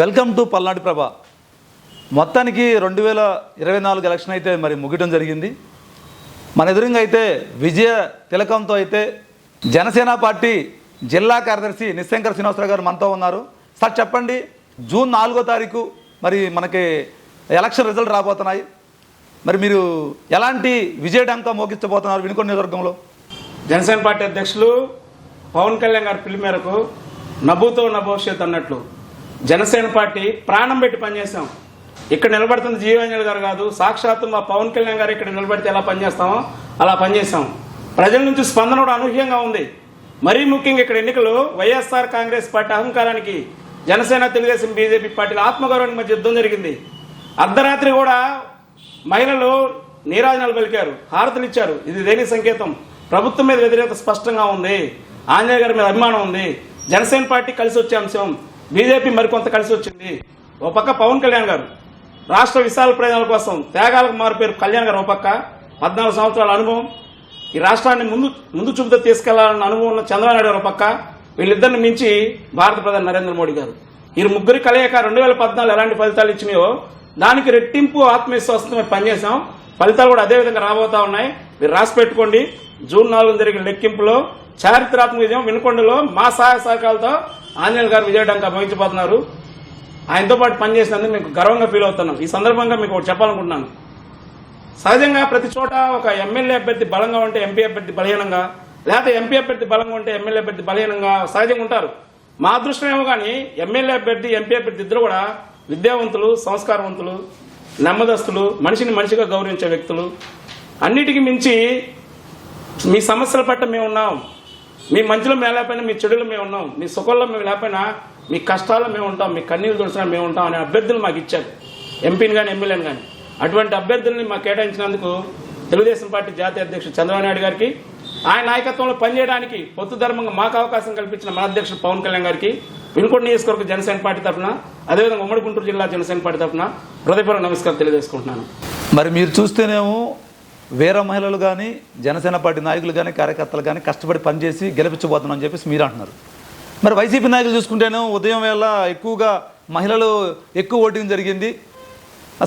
Welcome to Palnadu ప్రభ. మొత్తానికి రెండు వేల ఇరవై నాలుగు ఎలక్షన్ అయితే మరి ముగియడం జరిగింది. మన ఎదురుగా అయితే విజయ తిలకంతో అయితే జనసేన పార్టీ జిల్లా కార్యదర్శి నిశంకర్ శ్రీనివాసరావు గారు మనతో ఉన్నారు. సార్ చెప్పండి జూన్ నాలుగో తారీఖు మరి మనకి ఎలక్షన్ రిజల్ట్ రాబోతున్నాయి. మరి మీరు ఎలాంటి విజయ డంకా మోగించబోతున్నారు వినుకొండ నియోజకవర్గంలో? జనసేన పార్టీ అధ్యక్షులు పవన్ కళ్యాణ్ గారి పిలుపు మేరకు నవ్వుతో నా భవిష్యత్ అన్నట్లు జనసేన పార్టీ ప్రాణం పెట్టి పనిచేసాం ఇక్కడ నిలబడుతుంది జీవాంజలి గారు కాదు సాక్షాత్తు మా పవన్ కళ్యాణ్ గారు ఇక్కడ నిలబడితే ఎలా పనిచేస్తామో అలా పనిచేసాం ప్రజల నుంచి స్పందన కూడా అనూహ్యంగా ఉంది. మరీ ముఖ్యంగా ఇక్కడ ఎన్నికలు వైఎస్ఆర్ కాంగ్రెస్ పార్టీ అహంకారానికి జనసేన తెలుగుదేశం బీజేపీ పార్టీల ఆత్మగౌరవానికి మధ్య యుద్ధం జరిగింది. అర్ధరాత్రి కూడా మహిళలు నీరాజనాలు పలికారు హారతులు ఇచ్చారు. ఇది దేని సంకేతం. ప్రభుత్వం మీద వ్యతిరేకత స్పష్టంగా ఉంది. ఆంజనేయ గారి మీద అభిమానం ఉంది. జనసేన పార్టీ కలిసి వచ్చే అంశం. బీజేపీ మరికొంత కలిసి వచ్చింది. ఓ పక్క పవన్ కళ్యాణ్ గారు రాష్ట్ర విశాల ప్రయోజనాల కోసం త్యాగాలకు మారిపోయారు కళ్యాణ్ గారు ఓ పక్క పద్నాలుగు సంవత్సరాల అనుభవం ఈ రాష్ట్రాన్ని ముందు ముందు చూపుతో తీసుకెళ్ళాలన్న అనుభవం ఉన్న చంద్రబాబు గారు ఒక పక్క వీళ్ళిద్దరిని మించి భారత ప్రధాని నరేంద్ర మోడీ గారు. ఈ ముగ్గురి కలయిక రెండు వేల పద్నాలుగు ఎలాంటి ఫలితాలు ఇచ్చినాయో దానికి రెట్టింపు ఆత్మవిశ్వాసంతో మేము పనిచేసాం ఫలితాలు కూడా అదే విధంగా రాబోతా ఉన్నాయి. మీరు రాసి పెట్టుకోండి. జూన్ నాలుగు జరిగిన లెక్కింపులో చారిత్రాత్మక విజయం వినుకొండలో మా సహాయ సహకారాలతో ఆంజనేయులు గారు విజయడంగా భవించబోతున్నారు ఆయనతో పాటు పనిచేసినందుకు మీకు గర్వంగా ఫీల్ అవుతున్నాం. ఈ సందర్భంగా మీకు ఒకటి చెప్పాలనుకుంటున్నాను. సహజంగా ప్రతి చోట ఒక ఎమ్మెల్యే అభ్యర్థి బలంగా ఉంటే ఎంపీ అభ్యర్థి బలహీనంగా లేకపోతే ఎంపీ అభ్యర్థి బలంగా ఉంటే ఎమ్మెల్యే అభ్యర్థి బలహీనంగా సహజంగా ఉంటారు. మా అదృష్టం ఏమో కానీ ఎమ్మెల్యే అభ్యర్థి ఎంపీ అభ్యర్థి ఇద్దరు కూడా విద్యావంతులు సంస్కారవంతులు నెమ్మదస్తులు మనిషిని మనిషిగా గౌరవించే వ్యక్తులు. అన్నిటికీ మించి మీ సమస్యల పట్ల మేము ఉన్నాం మీ మంచిలో మేము లేకపోయినా మీ చెడులో మేము ఉన్నాం. మీ సుఖంలో మేము లేకపోయినా మీ కష్టాల్లో మేము ఉంటాం మీ కన్నీళ్ళు తుడిచినా మేము ఉంటాం అనే అభ్యర్థులు మాకు ఇచ్చారు. ఎంపీని కానీ ఎమ్మెల్యేని కానీ అటువంటి అభ్యర్థుల్ని మాకు కేటాయించినందుకు తెలుగుదేశం పార్టీ జాతీయ అధ్యక్షుడు చంద్రబాబు నాయుడు గారికి ఆయన నాయకత్వంలో పనిచేయడానికి పొత్తు ధర్మంగా మాకు అవకాశం కల్పించిన మన అధ్యక్షుడు పవన్ కళ్యాణ్ గారికి పిన్కోడ్ నియోజకవర్గ జనసేన పార్టీ తరఫున అదేవిధంగా ఉమ్మడి గుంటూరు జిల్లా జనసేన పార్టీ తరఫున హృదయపూర్వక నమస్కారం తెలియజేసుకుంటున్నాను. మరి మీరు చూస్తేనేమో వీర మహిళలు కానీ జనసేన పార్టీ నాయకులు కానీ కార్యకర్తలు కానీ కష్టపడి పనిచేసి గెలిపించబోతున్నాం అని చెప్పేసి మీరు అంటున్నారు. మరి వైసీపీ నాయకులు చూసుకుంటేనే ఉదయం వేళ ఎక్కువగా మహిళలు ఎక్కువ ఓటింగ్ జరిగింది.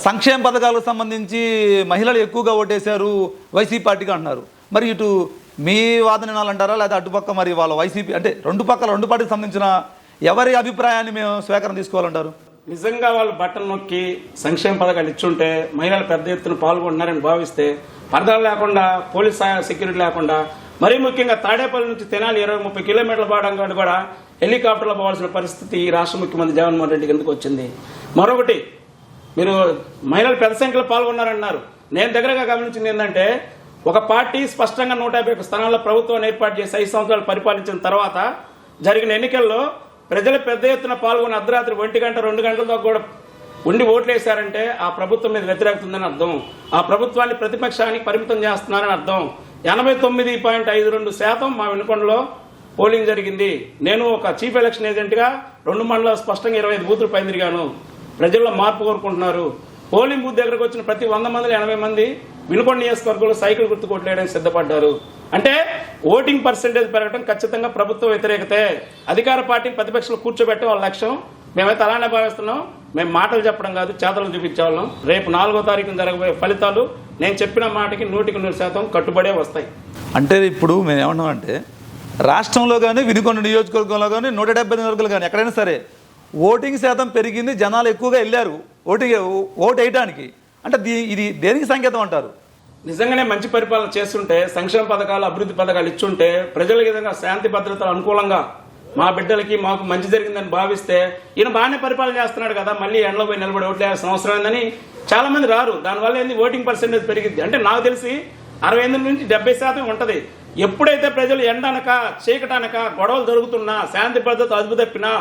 సంక్షేమ పథకాలకు సంబంధించి మహిళలు ఎక్కువగా ఓటేశారు వైసీపీ పార్టీకి అంటున్నారు. మరి ఇటు మీ వాదన వినాలంటారా? లేదా అటుపక్క మరి వాళ్ళ వైసీపీ అంటే రెండు పక్కల రెండు పార్టీకి సంబంధించిన ఎవరి అభిప్రాయాన్ని మేము స్వీకారం తీసుకోవాలంటారు? నిజంగా వాళ్ళు బట్టలు నొక్కి సంక్షేమ పథకాలు ఇచ్చుంటే మహిళలు పెద్ద ఎత్తున పాల్గొంటున్నారని భావిస్తే పరదాలు లేకుండా పోలీస్ సెక్యూరిటీ లేకుండా మరీ ముఖ్యంగా తాడేపల్లి నుంచి తెనాలి ఇరవై ముప్పై కిలోమీటర్ల పోవడం కూడా హెలికాప్టర్లో పోవాల్సిన పరిస్థితి ఈ రాష్ట్ర ముఖ్యమంత్రి జగన్మోహన్ రెడ్డి కిందకు వచ్చింది. మరొకటి మీరు మహిళలు పెద్ద సంఖ్యలో పాల్గొన్నారన్నారు. నేను దగ్గరగా గమనించింది ఏంటంటే ఒక పార్టీ స్పష్టంగా నూట యాభై స్థానాల్లో ప్రభుత్వాన్ని ఏర్పాటు చేసి ఐదు సంవత్సరాలు పరిపాలించిన తర్వాత జరిగిన ఎన్నికల్లో ప్రజలు పెద్ద ఎత్తున పాల్గొని అర్ధరాత్రి ఒంటి గంట రెండు గంటల దాకా కూడా ఉండి ఓట్లేశారంటే ఆ ప్రభుత్వం మీద వ్యతిరేకత ఉందని అర్థం. ఆ ప్రభుత్వాన్ని ప్రతిపక్షానికి పరిమితం చేస్తున్నారని అర్థం. ఎనభై తొమ్మిది పాయింట్ ఐదు రెండు శాతం మా వెనుకొండలో పోలింగ్ జరిగింది. నేను ఒక చీఫ్ ఎలక్షన్ ఏజెంట్గా రెండు మండలాలు స్పష్టంగా ఇరవై ఐదు బూతులు పైన తిరిగాను ప్రజల్లో మార్పు కోరుకుంటున్నారు. పోలింగ్ బూత్ దగ్గరకు వచ్చిన ప్రతి వంద మందిలో ఎనభై మంది వినుకొండ నియోజకవర్గంలో సైకిల్ గుర్తు కొట్టేయడానికి సిద్ధపడ్డారు. అంటే ఓటింగ్ పర్సెంటేజ్ పెరగడం ఖచ్చితంగా ప్రభుత్వ వ్యతిరేకతే. అధికార పార్టీని ప్రతిపక్షాలు కూర్చోబెట్టే వాళ్ళ లక్ష్యం. మేమైతే అలానే భావిస్తున్నాం. మేము మాటలు చెప్పడం కాదు చేతలు చూపించేవాళ్ళం. రేపు నాలుగో తారీఖున జరగబోయే ఫలితాలు నేను చెప్పిన మాటకి నూటికి నూరు శాతం కట్టుబడే వస్తాయి. అంటే ఇప్పుడు మేము ఏమన్నామంటే రాష్ట్రంలో కానీ వినుకొండ నియోజకవర్గంలో కానీ నూట డెబ్బై నియోజకవర్గాలు కానీ ఎక్కడైనా సరే ఓటింగ్ శాతం పెరిగింది జనాలు ఎక్కువగా వెళ్ళారు. ఓటింగ్ ఓటు వేయడానికి అంటే దీ- ఇది దేనికి సంకేతం అంటారు? నిజంగానే మంచి పరిపాలన చేస్తుంటే సంక్షేమ పథకాలు అభివృద్ధి పథకాలు ఇచ్చుంటే ప్రజల విధంగా శాంతి భద్రతలు అనుకూలంగా మా బిడ్డలకి మాకు మంచి జరిగిందని భావిస్తే ఈయన బాగానే పరిపాలన చేస్తున్నాడు కదా మళ్ళీ ఎండలో పోయి నిలబడి ఓట్లు వేయాల్సిన అవసరం ఏందని చాలా మంది రారు. దానివల్ల ఏంది? ఓటింగ్ పర్సెంటేజ్ పెరిగింది అంటే నాకు తెలిసి అరవై ఎనిమిది నుంచి డెబ్బై శాతం ఉంటది. ఎప్పుడైతే ప్రజలు ఎండనక చీకటనక గొడవలు జరుగుతున్నా శాంతి భద్రత అదుపు తప్పినా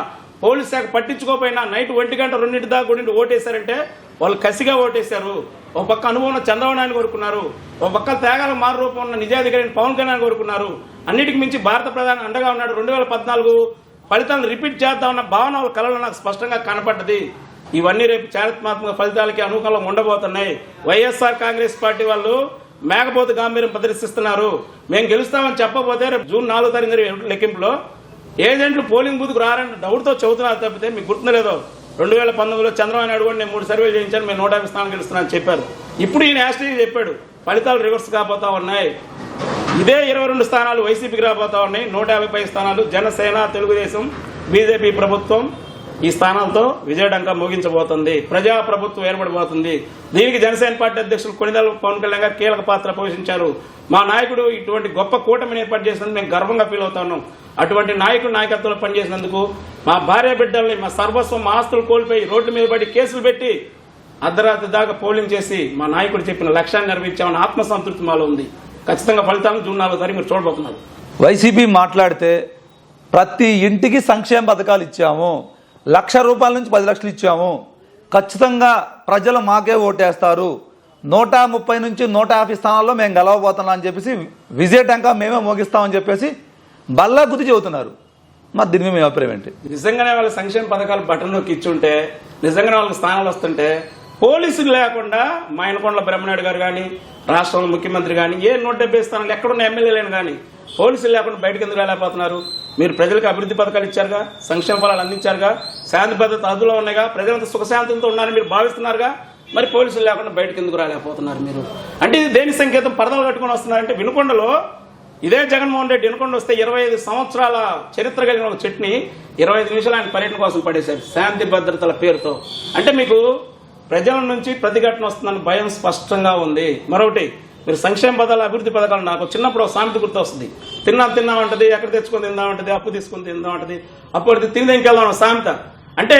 పోలీస్ శాఖ పట్టించుకోపోయినా నైట్ ఒంటి గంట రెండింటి దాకా ఉండి ఓటేశారంటే వాళ్ళు కసిగా ఓటేశారు. ఒక పక్క అనుభవం చంద్రబాబు నాయుడు కోరుకున్నారు. ఒక పక్క త్యాగాల మారు రూపం ఉన్న నిజాధికారి పవన్ కళ్యాణ్ కోరుకున్నారు. అన్నిటికి మించి భారత ప్రధాని అండగా ఉన్నాడు. రెండు వేల పద్నాలుగు ఫలితాలను రిపీట్ చేద్దామన్న భావన వాళ్ళ కళలో నాకు స్పష్టంగా కనపడ్డది. ఇవన్నీ రేపు చారిత్రాత్మక ఫలితాలకి అనుకూలంగా ఉండబోతున్నాయి. వైఎస్ఆర్ కాంగ్రెస్ పార్టీ వాళ్ళు మేకపోతు గాంభీర్యం ప్రదర్శిస్తున్నారు. మేము గెలుస్తామని చెప్పబోతే రేపు జూన్ నాలుగో తారీఖు లెక్కింపులో ఏజెంట్లు పోలింగ్ బూత్కు రారని డౌట్తో చెబుతున్నారు తప్పితే మీకు గుర్తులేదో రెండు వేల పంతొమ్మిదిలో చంద్రబాబు నాయుడు కూడా నేను మూడు సర్వేలు చేయించాను మేము నూట యాభై స్థానాలు గెలుస్తున్నాను చెప్పారు. ఇప్పుడు ఈయన యాస్ట్రీ చెప్పాడు ఫలితాలు రివర్స్ కాబోతా ఉన్నాయి. ఇదే ఇరవై రెండు స్థానాలు వైసీపీకి రాబోతా ఉన్నాయి నూట యాభై పై స్థానాలు జనసేన తెలుగుదేశం బీజేపీ ప్రభుత్వం. ఈ స్థానాలతో విజయడంక ముగించబోతుంది. ప్రజా ప్రభుత్వం ఏర్పడబోతుంది. దీనికి జనసేన పార్టీ అధ్యక్షులు కొనిదల పవన్ కళ్యాణ్ గారు కీలక పాత్ర పోషించారు. మా నాయకుడు ఇటువంటి గొప్ప కూటమిని ఏర్పాటు చేసినందుకు మేము గర్వంగా ఫీల్ అవుతాను అటువంటి నాయకుడు నాయకత్వంలో పనిచేసినందుకు మా భార్య బిడ్డల్ని మా సర్వస్వం మా ఆస్తులు కోల్పోయి రోడ్డు మీద పడి కేసులు పెట్టి అర్ధరాత్రి దాకా పోలింగ్ చేసి మా నాయకుడు చెప్పిన లక్ష్యాన్ని నెరవేర్చామని ఆత్మసంతృప్తి మాలో ఉంది. ఖచ్చితంగా ఫలితాలను జూన్ నాలుగో తారీఖు మీరు చూడబోతున్నారు. వైసీపీ మాట్లాడితే ప్రతి ఇంటికి సంక్షేమ పథకాలు ఇచ్చాము. లక్ష రూపాయల నుంచి పది లక్షలు ఇచ్చాము. ఖచ్చితంగా ప్రజలు మాకే ఓటేస్తారు. నూట ముప్పై నుంచి నూట యాభై స్థానాల్లో మేము గెలవబోతున్నాం అని చెప్పేసి విజయటంకా మేమే మోగిస్తామని చెప్పేసి బల్లా గుద్ది చెబుతున్నారు. మరి దీని మీద అభిప్రాయం ఏంటి? నిజంగానే వాళ్ళ సంక్షేమ పథకాలు బటన్ నొక్కి ఇచ్చుంటే నిజంగానే వాళ్ళకి స్థానాలు వస్తుంటే పోలీసులు లేకుండా మా ఇనకొండల బ్రహ్మనాయుడు గారు కానీ రాష్ట్రంలో ముఖ్యమంత్రి కానీ ఏ నూట డెబ్బై స్థానాలు ఎక్కడున్న ఎమ్మెల్యేలను కానీ పోలీసులు లేకుండా బయటకు ఎందుకు రాలేకపోతున్నారు? మీరు ప్రజలకు అభివృద్ధి పథకాలు ఇచ్చారుగా సంక్షేమ ఫలాలు అందించారుగా శాంతి భద్రత అదులో ఉన్నాయిగా ప్రజలంతా సుఖశాంతంతో ఉన్నారని మీరు భావిస్తున్నారుగా? మరి పోలీసులు లేకుండా బయటకు ఎందుకు రాలేకపోతున్నారు మీరు? అంటే ఇది దేని సంకేతం? పరదలు కట్టుకొని వస్తున్నారంటే వినుకొండలో ఇదే జగన్మోహన్ రెడ్డి వినుకొండ వస్తే ఇరవై ఐదు సంవత్సరాల చరిత్ర కలిగిన ఒక చెట్ని ఇరవై ఐదు నిమిషాలు ఆయన పర్యటన కోసం పడేశారు శాంతి భద్రతల పేరుతో. అంటే మీకు ప్రజల నుంచి ప్రతిఘటన వస్తుందని భయం స్పష్టంగా ఉంది. మరొకటి మీరు సంక్షేమ పదాలు అభివృద్ధి పథకాలు నాకు చిన్నప్పుడు సామెత గుర్తు వస్తుంది తిన్నాం తిన్నామంటది ఎక్కడ తెచ్చుకొని తిందామంటది అప్పు తీసుకొని తిందామంటది పడితే తింది ఇంకెళ్దాం సామెత. అంటే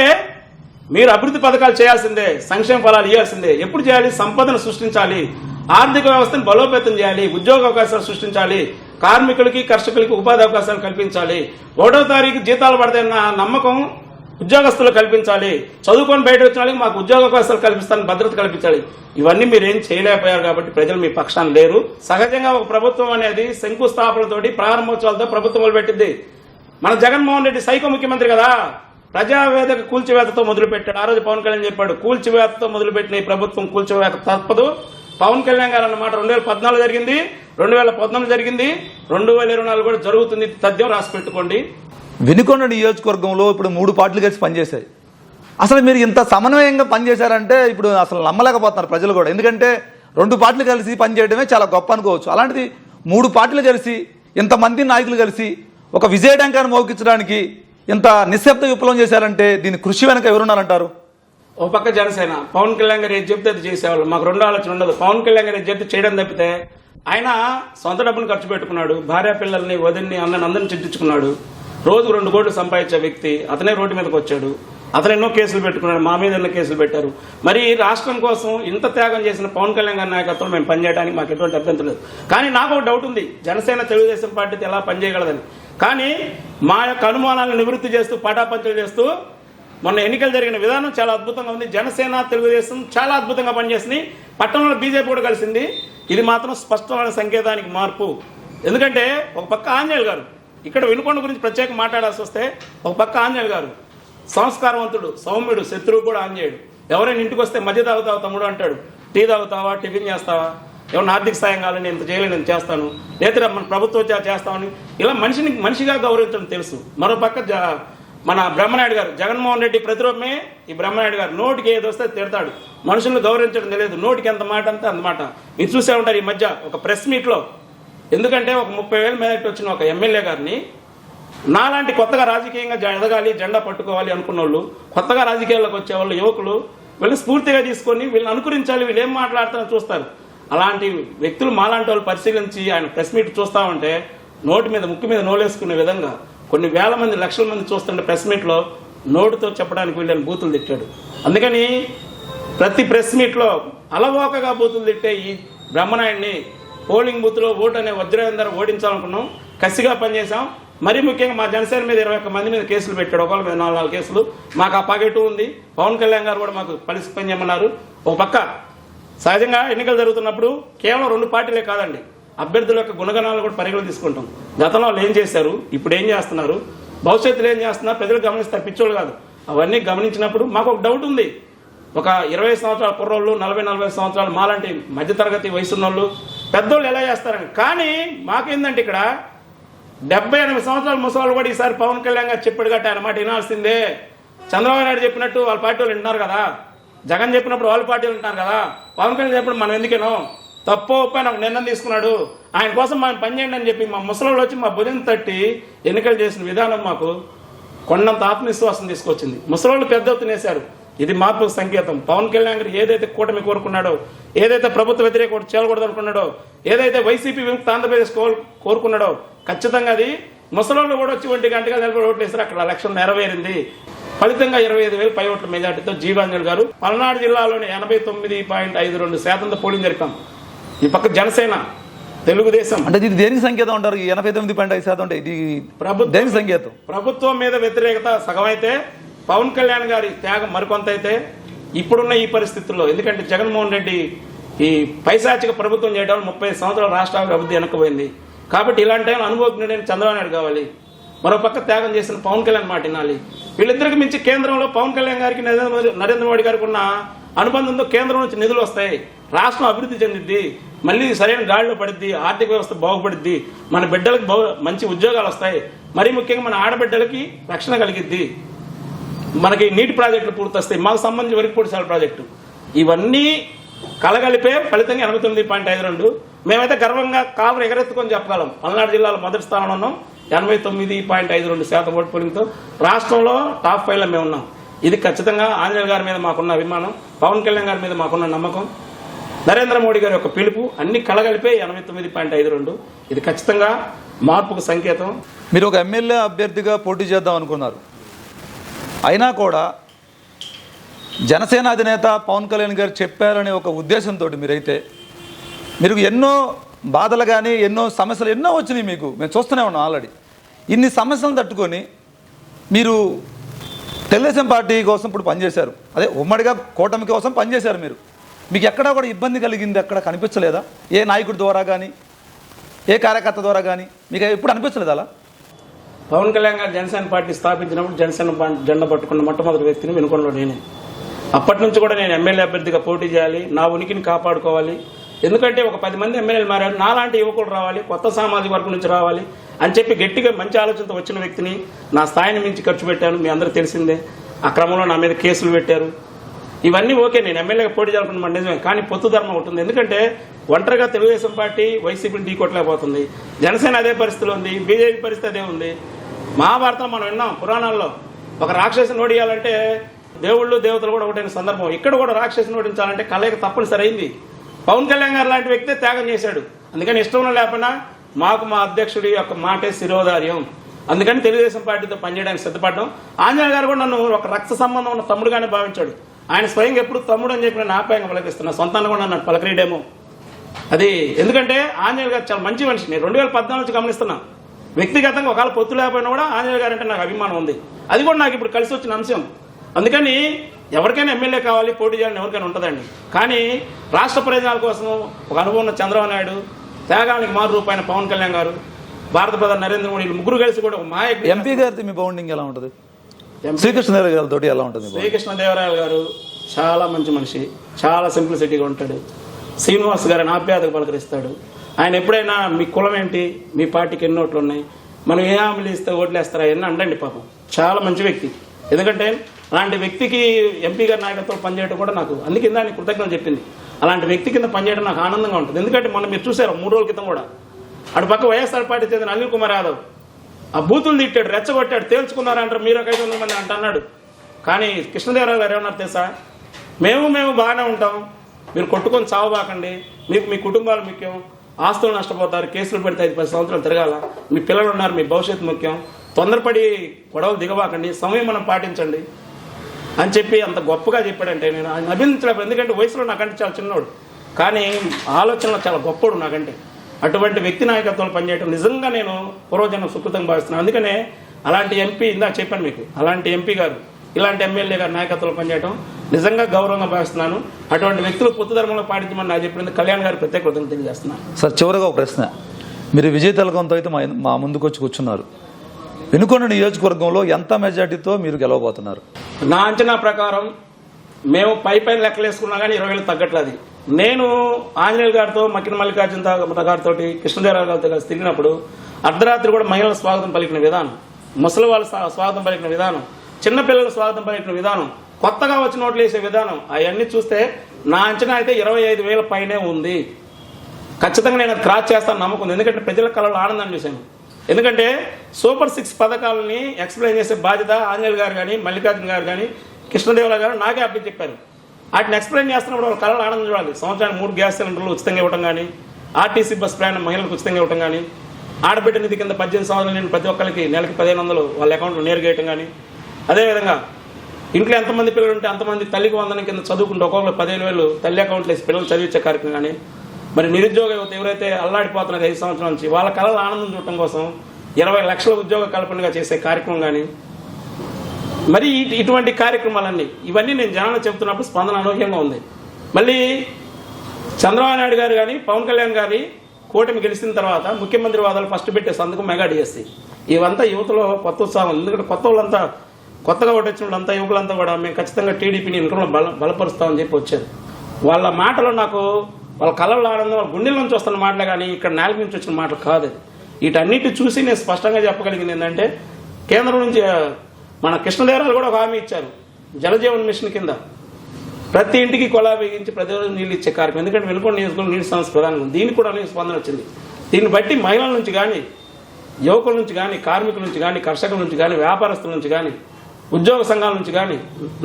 మీరు అభివృద్ధి పథకాలు చేయాల్సిందే సంక్షేమ ఫలాలు ఇవ్వాల్సిందే. ఎప్పుడు చేయాలి? సంపదను సృష్టించాలి. ఆర్థిక వ్యవస్థను బలోపేతం చేయాలి. ఉద్యోగ అవకాశాలు సృష్టించాలి. కార్మికులకి కర్షకులకి ఉపాధి అవకాశాలు కల్పించాలి. ఒకటో తారీఖు జీతాలు పడతాయన్న నమ్మకం ఉద్యోగస్తులు కల్పించాలి. చదువుకొని బయట వచ్చిన వాళ్ళకి మాకు ఉద్యోగ అవకాశాలు కల్పిస్తాను భద్రత కల్పించాలి. ఇవన్నీ మీరేం చేయలేకపోయారు కాబట్టి ప్రజలు మీ పక్షాన లేరు. సహజంగా ఒక ప్రభుత్వం అనేది శంకుస్థాపనతోటి ప్రారంభోత్సవాలతో ప్రభుత్వం మొదలుపెట్టింది. మన జగన్మోహన్ రెడ్డి సైకో ముఖ్యమంత్రి కదా. ప్రజావేదక కూల్చివేతతో మొదలుపెట్టాడు. ఆ రోజు పవన్ కళ్యాణ్ చెప్పాడు కూల్చివేతతో మొదలుపెట్టిన ఈ ప్రభుత్వం కూల్చివేత తప్పదు. పవన్ కళ్యాణ్ గారు అన్నమాట రెండు వేల పద్నాలుగు జరిగింది. రెండు వేల పద్నాలుగు జరిగింది. రెండు వేల ఇరవై నాలుగు కూడా జరుగుతుంది తథ్యం రాసి పెట్టుకోండి. వెనుకొండ నియోజకవర్గంలో ఇప్పుడు మూడు పార్టీలు కలిసి పనిచేశాయి. అసలు మీరు ఇంత సమన్వయంగా పనిచేశారంటే ఇప్పుడు అసలు నమ్మలేకపోతున్నారు ప్రజలు కూడా. ఎందుకంటే రెండు పార్టీలు కలిసి పనిచేయడమే చాలా గొప్ప అనుకోవచ్చు. అలాంటిది మూడు పార్టీలు కలిసి ఇంతమంది నాయకులు కలిసి ఒక విజయడంకాన్ని మోగించడానికి ఇంత నిశ్శబ్ద విప్లవం చేశారంటే దీని కృషి వెనక ఎవరున్నారంటారు? ఓ పక్క జనసేన పవన్ కళ్యాణ్ గారు ఏది చెప్తే అది చేసేవాళ్ళు. మాకు రెండు ఆలోచన ఉండదు. పవన్ కళ్యాణ్ గారు ఏది చెప్తే చేయడం తప్పితే ఆయన సొంత డబ్బును ఖర్చు పెట్టుకున్నాడు. భార్య పిల్లల్ని వదిన్ని అన్నని అందరిని చింతించుకున్నాడు రోజుకు రెండు కోట్లు సంపాదించే వ్యక్తి అతనే రోడ్డు మీదకి వచ్చాడు. అతను ఎన్నో కేసులు పెట్టుకున్నాడు. మా మీద ఎన్నో కేసులు పెట్టారు. మరి రాష్ట్రం కోసం ఇంత త్యాగం చేసిన పవన్ కళ్యాణ్ గారి నాయకత్వం మేము పనిచేయడానికి మాకు ఎటువంటి అభ్యంతరం లేదు. కానీ నాకు ఒక డౌట్ ఉంది. జనసేన తెలుగుదేశం పార్టీతో ఎలా పనిచేయగలదని. కానీ మా యొక్క అనుమానాలను నివృత్తి చేస్తూ పాటాపంచలు చేస్తూ మొన్న ఎన్నికలు జరిగిన విధానం చాలా అద్భుతంగా ఉంది. జనసేన తెలుగుదేశం చాలా అద్భుతంగా పనిచేసింది పట్టణంలో బీజేపీ కూడా కలిసింది. ఇది మాత్రం స్పష్టమైన సంకేతానికి మార్పు. ఎందుకంటే ఒక పక్క ఆంజనేయులు గారు ఇక్కడ వినుకొండ గురించి ప్రత్యేకంగా మాట్లాడాల్సి వస్తే ఒక పక్క ఆంజనేయులు గారు సంస్కారవంతుడు సౌమ్యుడు శత్రువు కూడా ఆంజనేయుడు. ఎవరైనా ఇంటికి వస్తే మధ్య తాగుతావు తమ్ముడు అంటాడు. టీ తాగుతావా? టిఫిన్ చేస్తావా? ఏమన్నా ఆర్థిక సాయం కావాలని ఇంత చేయలేను నేను చేస్తాను. లేదా మన ప్రభుత్వం చేస్తామని. ఇలా మనిషిని మనిషిగా గౌరవించడం తెలుసు. మరో పక్క జ- మన బ్రహ్మనాయుడు గారు జగన్మోహన్ రెడ్డి ప్రతిరూపమే ఈ బ్రహ్మనాయుడు గారు. నోటికి ఏది వస్తే తిడతాడు. మనుషులను గౌరవించడం తెలియదు నోటికి ఎంత మాట అంతే అంత మాట. మీరు చూసే ఉంటారు ఈ మధ్య ఒక ప్రెస్ మీట్లో ఎందుకంటే ఒక ముప్పై వేల మీద వచ్చిన ఒక ఎమ్మెల్యే గారిని నాలాంటి కొత్తగా రాజకీయంగా జ- ఎదగాలి జెండా పట్టుకోవాలి అనుకున్న వాళ్ళు కొత్తగా రాజకీయాల్లోకి వచ్చే వాళ్ళు యువకులు వీళ్ళు స్ఫూర్తిగా తీసుకొని వీళ్ళని అనుకరించాలి వీళ్ళు ఏం మాట్లాడుతారో చూస్తారు. అలాంటి వ్యక్తులు మాలాంటి వాళ్ళు పరిశీలించి ఆయన ప్రెస్ మీట్ చూస్తా ఉంటే నోటి మీద ముక్కు మీద నోలేసుకునే విధంగా కొన్ని వేల మంది లక్షల మంది చూస్తుంటే ప్రెస్ మీట్లో నోటితో చెప్పడానికి వీళ్ళని బూతులు తిట్టాడు. అందుకని ప్రతి ప్రెస్ మీట్లో అలవోకగా బూతులు తిట్టే ఈ బ్రహ్మనాయుడిని పోలింగ్ బూత్లో ఓటు అనే వజ్రేందర్ ఓడించాలనుకున్నాం. కసిగా పనిచేసాం మరీ ముఖ్యంగా మా జనసేన మీద ఇరవై ఒక్క మంది మీద కేసులు పెట్టాడు. ఒకళ్ళ మీద నాలుగు నాలుగు కేసులు. మాకు ఆ పగటు ఉంది. పవన్ కళ్యాణ్ గారు కూడా మాకు కలిసి పనిచేయమన్నారు ఒక పక్క సహజంగా ఎన్నికలు జరుగుతున్నప్పుడు కేవలం రెండు పార్టీలే కాదండి. అభ్యర్థుల యొక్క గుణగణాలు కూడా పరిగణలు తీసుకుంటాం. గతంలో వాళ్ళు ఏం చేశారు? ఇప్పుడు ఏం చేస్తున్నారు? భవిష్యత్తులో ఏం చేస్తున్నారు? ప్రజలు గమనిస్తారు పిచ్చోళ్ళు కాదు. అవన్నీ గమనించినప్పుడు మాకు ఒక డౌట్ ఉంది. ఒక ఇరవై సంవత్సరాల కుర్రోళ్ళు నలభై నలభై సంవత్సరాలు మాలాంటి మధ్యతరగతి వయసున్న వాళ్ళు పెద్దోళ్ళు ఎలా చేస్తారని. కానీ మాకేందంటే ఇక్కడ డెబ్బై ఎనిమిది సంవత్సరాల ముసలాళ్ళు కూడా ఈసారి పవన్ కళ్యాణ్ గారు చెప్పాడు గట్టి ఆయన వినాల్సిందే. చంద్రబాబు నాయుడు చెప్పినట్టు వాళ్ళ పార్టీ వాళ్ళు వింటున్నారు కదా. జగన్ చెప్పినప్పుడు వాళ్ళ పార్టీ వాళ్ళు వింటున్నారు కదా. పవన్ కళ్యాణ్ చెప్పినప్పుడు మనం ఎందుకేనో. తప్పో ఒప్పో నాకు నిర్ణయం తీసుకున్నాడు. ఆయన కోసం మనం పనిచేయండి అని చెప్పి మా ముసలోళ్ళు వచ్చి మా భుజం తట్టి ఎన్నికలు చేసిన విధానం మాకు కొండంత ఆత్మవిశ్వాసం తీసుకొచ్చింది. ముసలోళ్ళు పెద్ద ఎత్తున వేశారు. ఇది మార్పు సంకేతం. పవన్ కళ్యాణ్ గారు ఏదైతే కూటమి కోరుకున్నాడో ఏదైతే ప్రభుత్వ వ్యతిరేక చేయకూడదు అనుకున్నాడో ఏదైతే వైసీపీ విముక్త ఆంధ్రప్రదేశ్ కోరు- కోరుకున్నాడో ఖచ్చితంగా అది ముసలోళ్ళు కూడా వచ్చి ఒంటి గంటగా నిలబడి ఓట్లు అక్కడ ఎలక్షన్ నెరవేరింది. ఫలితంగా ఇరవై ఐదు వేలు పై ఓట్ల మెజార్టీతో జీవాంజలి గారు పల్నాడు జిల్లాలోని ఎనభై తొమ్మిది పాయింట్ ఐదు రెండు శాతంతో పోలింగ్ జరిపాం. ఈ పక్క జనసేన తెలుగుదేశం. అంటే ఇది దేనికి సంకేతం అంటారు? ఎనభై తొమ్మిది పాయింట్ ఐదు శాతం అంటే ఇది ప్రభుత్వం- దేనికి సంకేతం? ప్రభుత్వం మీద వ్యతిరేకత సగం అయితే పవన్ కళ్యాణ్ గారి త్యాగం మరికొంత అయితే ఇప్పుడున్న ఈ పరిస్థితుల్లో ఎందుకంటే జగన్మోహన్ రెడ్డి ఈ పైశాచిక ప్రభుత్వం చేయడం వల్ల ముప్పై సంవత్సరాల రాష్ట్ర అభివృద్ధి వెనకపోయింది కాబట్టి ఇలాంటి టైం అనుభవజ్ఞుడైన చంద్రబాబు నాయుడు కావాలి. మరోపక్క త్యాగం చేసిన పవన్ కళ్యాణ్ మాట వినాలి. వీళ్ళిద్దరికి మించి కేంద్రంలో పవన్ కళ్యాణ్ గారికి నరేంద్ర నరేంద్ర మోడీ గారికి ఉన్న అనుబంధంతో కేంద్రం నుంచి నిధులు వస్తాయి. రాష్ట్రం అభివృద్ధి చెందిద్ది. మళ్ళీ సరైన గాడిలో పడిద్ది. ఆర్థిక వ్యవస్థ బాగుపడిద్ది. మన బిడ్డలకు మంచి ఉద్యోగాలు వస్తాయి. మరీ ముఖ్యంగా మన ఆడబిడ్డలకి రక్షణ కలిగిద్ది. మనకి నీటి ప్రాజెక్టులు పూర్తొస్తాయి. మాకు సంబంధించి వరికి పొడిసాల ప్రాజెక్టు. ఇవన్నీ కలగలిపే ఫలితంగా ఎనభై తొమ్మిది పాయింట్ ఐదు రెండు. మేమైతే గర్వంగా కాపురు ఎగరెత్తుకొని చెప్పగలం. పల్నాడు జిల్లాలో మొదటి స్థానంలో ఉన్నాం. ఎనభై తొమ్మిది పాయింట్ ఐదు రెండు శాతం ఓటు పోలింగ్తో రాష్ట్రంలో టాప్ ఫైవ్లో మేము ఉన్నాం. ఇది ఖచ్చితంగా ఆంజనేయ గారి మీద మాకున్న అభిమానం పవన్ కళ్యాణ్ గారి మీద మాకున్న నమ్మకం. నరేంద్ర మోడీ గారి యొక్క పిలుపు అన్ని కలగలిపే ఎనభై తొమ్మిది పాయింట్ ఐదు రెండు. ఇది ఖచ్చితంగా మార్పుకు సంకేతం. మీరు ఒక ఎమ్మెల్యే అభ్యర్థిగా పోటీ చేద్దాం అనుకున్నారు. అయినా కూడా జనసేన అధినేత పవన్ కళ్యాణ్ గారు చెప్పారనే ఒక ఉద్దేశంతో మీరైతే మీరు ఎన్నో బాధలు కానీ ఎన్నో సమస్యలు ఎన్నో వచ్చినాయి మీకు. మేము చూస్తూనే ఉన్నాం ఆల్రెడీ. ఇన్ని సమస్యలను తట్టుకొని మీరు తెలుగుదేశం పార్టీ కోసం ఇప్పుడు పనిచేశారు. అదే ఉమ్మడిగా కూటమి కోసం పనిచేశారు మీరు. మీకు ఎక్కడా కూడా ఇబ్బంది కలిగింది ఎక్కడ కనిపించలేదా? ఏ నాయకుడి ద్వారా కానీ ఏ కార్యకర్త ద్వారా కానీ మీకు ఎప్పుడు అనిపించలేదు అలా? పవన్ కళ్యాణ్ గారు జనసేన పార్టీ స్థాపించినప్పుడు జనసేన జెండా పట్టుకున్న మొట్టమొదటి వ్యక్తిని వెనుకొండలో నేనే. అప్పటి నుంచి కూడా నేను ఎమ్మెల్యే అభ్యర్థిగా పోటీ చేయాలి నా ఉనికిని కాపాడుకోవాలి. ఎందుకంటే ఒక పది మంది ఎమ్మెల్యేలు మారారు నాలాంటి యువకులు రావాలి కొత్త సామాజిక వర్గం నుంచి రావాలి అని చెప్పి గట్టిగా మంచి ఆలోచనతో వచ్చిన వ్యక్తిని నా స్థాయిని మించి ఖర్చు పెట్టాను మీ అందరూ తెలిసిందే. ఆ క్రమంలో నా మీద కేసులు పెట్టారు. ఇవన్నీ ఓకే నేను ఎమ్మెల్యేగా పోటీ చేయాలనుకున్న నిజమే కానీ పొత్తు ధర్మం ఉంటుంది ఎందుకంటే ఒంటరిగా తెలుగుదేశం పార్టీ వైసీపీని ఢీకొట్టలేకపోతుంది జనసేన అదే పరిస్థితిలో ఉంది బీజేపీ పరిస్థితి అదే ఉంది. మహాభారతం మనం విన్నాం పురాణాల్లో ఒక రాక్షసుని ఓడియాలంటే దేవుళ్ళు దేవతలు కూడా ఒకటైన సందర్భం. ఇక్కడ కూడా రాక్షసుని ఓడించాలంటే కలయిక తప్పనిసరైంది. పవన్ కళ్యాణ్ గారు లాంటి వ్యక్తే త్యాగం చేశాడు. అందుకని ఇష్టం ఉన్న లేకపోయినా మాకు మా అధ్యక్షుడి యొక్క మాటే శిరోధార్యం. అందుకని తెలుగుదేశం పార్టీతో పనిచేయడానికి సిద్ధపడ్డాం. ఆంజనేయ గారు కూడా నన్ను ఒక రక్త సంబంధం ఉన్న తమ్ముడుగానే భావించాడు. ఆయన స్వయంగా ఎప్పుడు తమ్ముడు అని చెప్పి నేను ఆప్యాయంగా పలకిస్తున్నా సొంతాన్ని కూడా నన్ను పలకరేయడేమో అది ఎందుకంటే ఆంజనేయ గారు చాలా మంచి మనిషి. నేను రెండు వేల పద్నాలుగు నుంచి గమనిస్తున్నా. వ్యక్తిగతంగా ఒకవేళ పొత్తు లేకపోయినా కూడా ఆంజనేయ గారు అంటే నాకు అభిమానం ఉంది. అది కూడా నాకు ఇప్పుడు కలిసి వచ్చిన అంశం. అందుకని ఎవరికైనా ఎమ్మెల్యే కావాలి పోటీ చేయాలని ఎవరికైనా ఉంటుందండి. కానీ రాష్ట్ర ప్రయోజనాల కోసం ఒక అనుభవం ఉన్న చంద్రబాబు నాయుడు త్యాగానికి మారు రూపాయన పవన్ కళ్యాణ్ గారు భారత ప్రధాని నరేంద్ర మోడీ ముగ్గురు కలిసి కూడా ఒక మాయ ఎంపీ గారితో మీ బౌండింగ్ ఎలా ఉంటుంది? ఎంపీ శ్రీకృష్ణదేవ గారితో ఎలా ఉంటుంది? శ్రీకృష్ణదేవరాయలు గారు చాలా మంచి మనిషి చాలా సింప్లిసిటీగా ఉంటాడు. శ్రీనివాస్ గారిని ఆప్యాయతకు పలకరిస్తాడు. ఆయన ఎప్పుడైనా మీ కులం ఏంటి మీ పార్టీకి ఎన్ని ఓట్లు ఉన్నాయి మనం ఏ హామీలు ఇస్తే ఓట్లు వేస్తారా ఎన్ని అండండి పాపం. చాలా మంచి వ్యక్తి. ఎందుకంటే అలాంటి వ్యక్తికి ఎంపీ గారి నాయకత్వం పనిచేయడం కూడా నాకు అందుకే దాన్ని కృతజ్ఞత చెప్పింది. అలాంటి వ్యక్తి కింద పనిచేయడం నాకు ఆనందంగా ఉంటుంది. ఎందుకంటే మనం మీరు చూసారు మూడు రోజుల క్రితం కూడా. అటు పక్క వైఎస్ఆర్ పార్టీ చెందిన అనిల్ కుమార్ యాదవ్ ఆ బూతులు తిట్టాడు రెచ్చగొట్టాడు తేల్చుకున్నారంటారు మీరు ఒక ఐదు వందల మంది అంట అన్నాడు. కానీ కృష్ణదేవరావు గారు ఏమన్నారు తెలుసా? మేము మేము బాగానే ఉంటాం మీరు కొట్టుకొని చావబాకండి మీకు మీ కుటుంబాలు ముఖ్యం ఆస్తులు నష్టపోతారు కేసులు పెడితే ఐదు పది సంవత్సరాలు తిరగాల మీ పిల్లలు ఉన్నారు మీ భవిష్యత్తు ముఖ్యం తొందరపడి గొడవలు దిగబాకండి సమయం మనం పాటించండి అని చెప్పి అంత గొప్పగా చెప్పాడంటే నేను. ఆయన అభినందించలేదు ఎందుకంటే వయసులో నాకంటే చాలా చిన్నోడు. కానీ ఆలోచనలో చాలా గొప్పడు నాకంటే. అటువంటి వ్యక్తి నాయకత్వంలో పనిచేయడం నిజంగా నేను పూర్వజన్మ సుకృతంగా భావిస్తున్నాను. అందుకనే అలాంటి ఎంపీ ఇందాక చెప్పాను మీకు అలాంటి ఎంపీ గారు ఇలాంటి ఎమ్మెల్యే గారు నాయకత్వంలో పనిచేయడం నిజంగా గౌరవంగా భావిస్తున్నాను. అటువంటి వ్యక్తులు పొత్తు ధర్మంలో పాటించమని నాకు చెప్పింది. కళ్యాణ్ గారి ప్రత్యేక కృతజ్ఞతలు తెలియజేస్తున్నాను. సార్ చివరిగా ఒక ప్రశ్న. మీరు విజయ తిలకంతో అయితే మా మా ముందుకు వచ్చి కూర్చున్నారు. వెనుకొండ నియోజకవర్గంలో ఎంత మెజార్టీతో మీరు గెలవబోతున్నారు? నా అంచనా ప్రకారం మేము పై పైన లెక్కలు వేసుకున్నా కానీ ఇరవై వేలు తగ్గట్లేదు నేను ఆంజనేయులు గారితో మక్కిన మల్లికార్జున గారితో కృష్ణదేవరాయ గారితో కలిసి తిరిగినప్పుడు అర్ధరాత్రి కూడా మహిళల స్వాగతం పలికిన విధానం ముసలి వాళ్ళ స్వా- స్వాగతం పలికిన విధానం చిన్నపిల్లల స్వాగతం పలికిన విధానం కొత్తగా వచ్చిన ఓట్లు వేసే విధానం అవన్నీ చూస్తే నా అంచనా అయితే ఇరవై ఐదు వేల పైనే ఉంది. ఖచ్చితంగా నేను అది క్రాస్ చేస్తాను నమ్మకం ఉంది. ఎందుకంటే ప్రజల కళలో ఆనందాన్ని చూశాను. ఎందుకంటే సూపర్ సిక్స్ పథకాలని ఎక్స్ప్లెయిన్ చేసే బాధ్యత ఆంజనేయులు గారు కానీ మల్లికార్జున గారు కానీ కృష్ణదేవరావు గారు నాకే అప్పచెప్పారు. చెప్పారు వాటిని ఎక్స్ప్లెయిన్ చేస్తున్నప్పుడు వాళ్ళ కళలు ఆనందం చూడాలి. సంవత్సరానికి మూడు గ్యాస్ సిలిండర్లు ఉచితంగా ఇవ్వడం కానీ ఆర్టీసీ బస్ ప్రయాణం మహిళలకు ఉచితంగా ఇవ్వడం కానీ ఆడబిడ్డ నిధి కింద పద్దెనిమిది సంవత్సరాలు నేను ప్రతి ఒక్కరికి నెలకి పదిహేను వందలు వాళ్ళ అకౌంట్లో నేరుగా వేయటం కానీ అదేవిధంగా ఇంట్లో ఎంతమంది పిల్లలు ఉంటే అంతమంది తల్లికి వందనం కింద చదువుకుంటే ఒక్కొక్కరు పదిహేను వేలు తల్లి అకౌంట్లో వేసి పిల్లలు చదివించే కార్యక్రమం కానీ మరి నిరుద్యోగ యువత ఎవరైతే అల్లాడిపోతున్నారు ఐదు సంవత్సరాల నుంచి వాళ్ళ కళల ఆనందం చూడటం కోసం ఇరవై లక్షల ఉద్యోగ కల్పనగా చేసే కార్యక్రమం కానీ మరి ఇటు- ఇటువంటి కార్యక్రమాలన్నీ ఇవన్నీ నేను జనాలు చెప్తున్నప్పుడు స్పందన అనూహ్యంగా ఉంది. మళ్ళీ చంద్రబాబు నాయుడు గారు కానీ పవన్ కళ్యాణ్ గారి కూటమి గెలిచిన తర్వాత ముఖ్యమంత్రి వాదాలు ఫస్ట్ పెట్టే సందుకు మెగా డిఎస్సి. ఇవంతా యువతలో కొత్త ఉత్సాహం. ఎందుకంటే కొత్త వాళ్ళంతా కొత్తగా ఓటు వచ్చిన వాళ్ళంతా యువకులంతా కూడా మేము ఖచ్చితంగా టీడీపీని ఇన్కంలో బల బలపరుస్తామని చెప్పి వచ్చారు. వాళ్ళ మాటలు నాకు వాళ్ళ కళ్ళల్లో ఆనందం వాళ్ళ గుండెల నుంచి వస్తున్న మాటలే కానీ ఇక్కడ నేల నుంచి వచ్చిన మాటలు కాదు. వీటన్నిటి చూసి నేను స్పష్టంగా చెప్పగలిగింది ఏంటంటే కేంద్రం నుంచి మన కృష్ణదేవరాలు కూడా ఒక హామీ ఇచ్చారు. జలజీవన్ మిషన్ కింద. ప్రతి ఇంటికి కొలా వేయించి ప్రతిరోజు నీళ్ళు ఇచ్చే కార్యక్రమం. ఎందుకంటే వెనుకొండ నియోజకవర్గం నీటి సమస్య ప్రధానంగా ఉంది. దీనికి కూడా నేను స్పందన వచ్చింది. దీన్ని బట్టి మహిళల నుంచి కానీ యువకుల నుంచి కానీ కార్మికుల నుంచి కానీ కర్షకుల నుంచి కానీ వ్యాపారస్తుల నుంచి కానీ ఉద్యోగ సంఘాల నుంచి కానీ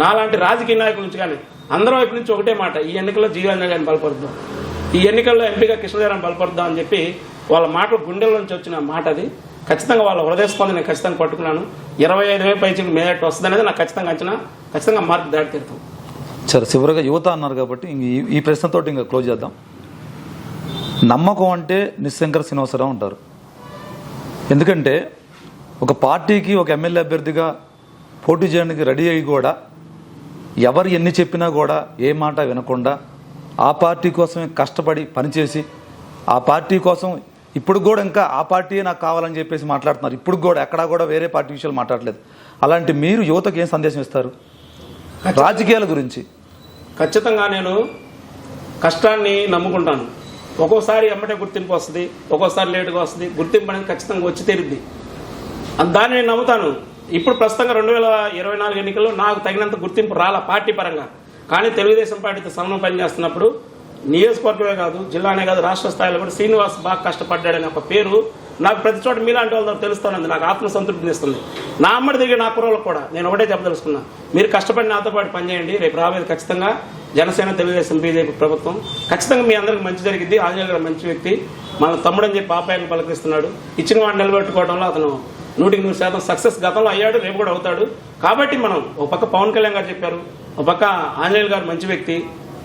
నాలాంటి రాజకీయ నాయకుల నుంచి కానీ అందరూ వైపు నుంచి ఒకటే మాట. ఈ ఎన్నికల్లో జీవన్ బలపరుద్దాం. ఈ ఎన్నికల్లో ఎంపీగా కృష్ణదేవరాన్ని బలపరుద్దాం అని చెప్పి వాళ్ళ మాటలు గుండెల నుంచి వచ్చిన మాట అది. ఖచ్చితంగా వాళ్ళ హృదయ స్పందన నేను ఖచ్చితంగా పట్టుకున్నాను. ఇరవై ఐదు వేల పైచి మేరట్ వస్తుంది అనేది నాకు ఖచ్చితంగా అంచనా ఖచ్చితంగా మార్పు దాటి తీరుతాం. సరే చివరిగా యువత అన్నారు కాబట్టి ఈ- ఈ ప్రశ్నతో ఇంకా క్లోజ్ చేద్దాం. నమ్మకం అంటే నిశంకర శ్రీనివాసరావు ఉంటారు. ఎందుకంటే ఒక పార్టీకి ఒక ఎమ్మెల్యే అభ్యర్థిగా పోటీ చేయడానికి రెడీ అయ్యి కూడా ఎవరు ఎన్ని చెప్పినా కూడా ఏ మాట వినకుండా ఆ పార్టీ కోసమే కష్టపడి పనిచేసి ఆ పార్టీ కోసం ఇప్పుడు కూడా ఇంకా ఆ పార్టీయే నాకు కావాలని చెప్పేసి మాట్లాడుతున్నారు. ఇప్పుడు కూడా ఎక్కడా కూడా వేరే పార్టీ విషయాలు మాట్లాడలేదు. అలాంటి మీరు యువతకు ఏం సందేశం ఇస్తారు? రాజకీయాల గురించి. ఖచ్చితంగా నేను కష్టాన్ని నమ్ముకుంటాను. ఒక్కోసారి ఎమ్మటే గుర్తింపు వస్తుంది ఒక్కోసారి లేటుగా వస్తుంది గుర్తింపు అనేది ఖచ్చితంగా వచ్చి తీరుద్ది. దాన్ని నేను నమ్ముతాను. ఇప్పుడు ప్రస్తుతంగా రెండు వేల ఇరవై నాలుగు ఎన్నికల్లో నాకు తగినంత గుర్తింపు రాల పార్టీ పరంగా. కానీ తెలుగుదేశం పార్టీతో సమన్వయం పనిచేస్తున్నప్పుడు నియోజకవర్గమే కాదు జిల్లానే కాదు రాష్ట్ర స్థాయిలో కూడా శ్రీనివాస్ బాగా కష్టపడ్డాడని ఒక పేరు నాకు ప్రతి చోట మీలాంటి వాళ్ళతో తెలుస్తానంది. నాకు ఆత్మసంతృప్తిని ఇస్తుంది. నా అమ్మడి దగ్గర నా కుర్రోళ్ళకు కూడా నేను ఒకటే చెప్పదలుచుకున్నా. మీరు కష్టపడి నాతో పాటు పనిచేయండి రేపు రాబోయేది ఖచ్చితంగా జనసేన తెలుగుదేశం బీజేపీ ప్రభుత్వం. ఖచ్చితంగా మీ అందరికి మంచి జరిగింది ఆంజనేయులు గారు మంచి వ్యక్తి. మన తమ్ముడని చెప్పి పాపాయని పలకరిస్తున్నాడు. ఇచ్చిన వాడిని నిలబెట్టుకోవడంలో అతను నూటికి నూరు శాతం సక్సెస్ గతంలో అయ్యాడు రేపు కూడా అవుతాడు. కాబట్టి మనం ఒక పక్క పవన్ కళ్యాణ్ గారు చెప్పారు ఒక పక్క ఆంజనేయులు గారు మంచి వ్యక్తి.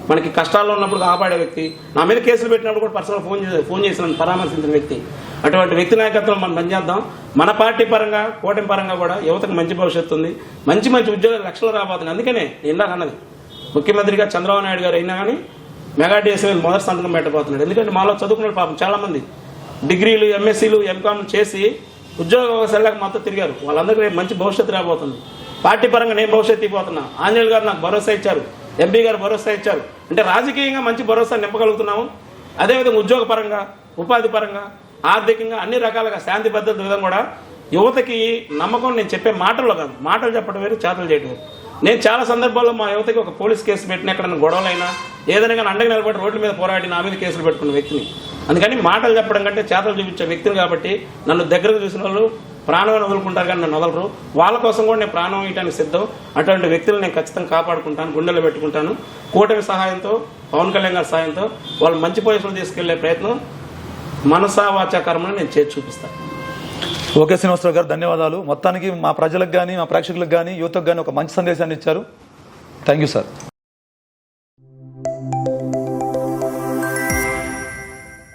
మనకి కష్టాల్లో ఉన్నప్పుడు కాపాడే వ్యక్తి. నా మీద కేసులు పెట్టినప్పుడు కూడా పర్సనల్ ఫోన్ చేసి ఫోన్ చేసిన పరామర్శించిన వ్యక్తి. అటువంటి వ్యక్తి నాయకత్వం మనం పనిచేద్దాం. మన పార్టీ పరంగా కూటమి పరంగా కూడా యువతకు మంచి భవిష్యత్తు ఉంది. మంచి మంచి ఉద్యోగాలు లక్షలు రాబోతుంది అందుకనే ఇందాక అన్నది. ముఖ్యమంత్రిగా చంద్రబాబు నాయుడు గారు అయినా కానీ మెగా మొదటి సంతకం పెట్టబోతున్నాడు. ఎందుకంటే మాలో చదువుకున్న పాపం చాలామంది. డిగ్రీలు ఎంఎస్సీలు ఎంకామ్ చేసి ఉద్యోగ అవకాశాలకు మొత్తం తిరిగారు. వాళ్ళందరికీ మంచి భవిష్యత్తు రాబోతుంది. పార్టీ పరంగా నేను భవిష్యత్తు ఇవ్వబోతున్నా. ఆంజనేయులు గారు నాకు భరోసా ఇచ్చారు. ఎంపీ గారు భరోసా ఇచ్చారు. అంటే రాజకీయంగా మంచి భరోసా నింపగలుగుతున్నాము. అదేవిధంగా ఉద్యోగ పరంగా ఉపాధి పరంగా ఆర్థికంగా అన్ని రకాలుగా శాంతి భద్రత విధంగా కూడా యువతకి నమ్మకం నేను చెప్పే మాటల్లో కాదు. మాటలు చెప్పడం వేరు చేతలు చేయడం వేరు. నేను చాలా సందర్భాల్లో మా యువతకి ఒక పోలీస్ కేసు పెట్టిన ఎక్కడైనా గొడవలైనా ఏదైనా కానీ అండగా నిలబడి రోడ్ల మీద పోరాడి నా మీద కేసులు పెట్టుకున్న వ్యక్తిని అందుకని మాటలు చెప్పడం కంటే చేతలు చూపించే వ్యక్తులు కాబట్టి నన్ను దగ్గరకు చూసిన వాళ్ళు ప్రాణం వదులుకుంటారు కానీ నన్ను వదలరు. వాళ్ళ కోసం కూడా నేను ప్రాణం ఇవ్వడానికి సిద్ధం. అటువంటి వ్యక్తులు నేను ఖచ్చితంగా కాపాడుకుంటాను గుండెలో పెట్టుకుంటాను. కూటమి సహాయంతో పవన్ కళ్యాణ్ గారి సహాయంతో వాళ్ళు మంచి పొజిషన్లో తీసుకెళ్ళే ప్రయత్నం మనసా వాచా కర్మని నేను చేసి చూపిస్తాను. ఓకే శ్రీనివాసరావు గారు ధన్యవాదాలు. మొత్తానికి మా ప్రజలకు కానీ మా ప్రేక్షకులకు కానీ యువతకు కానీ ఒక మంచి సందేశాన్ని ఇచ్చారు. Thank you sir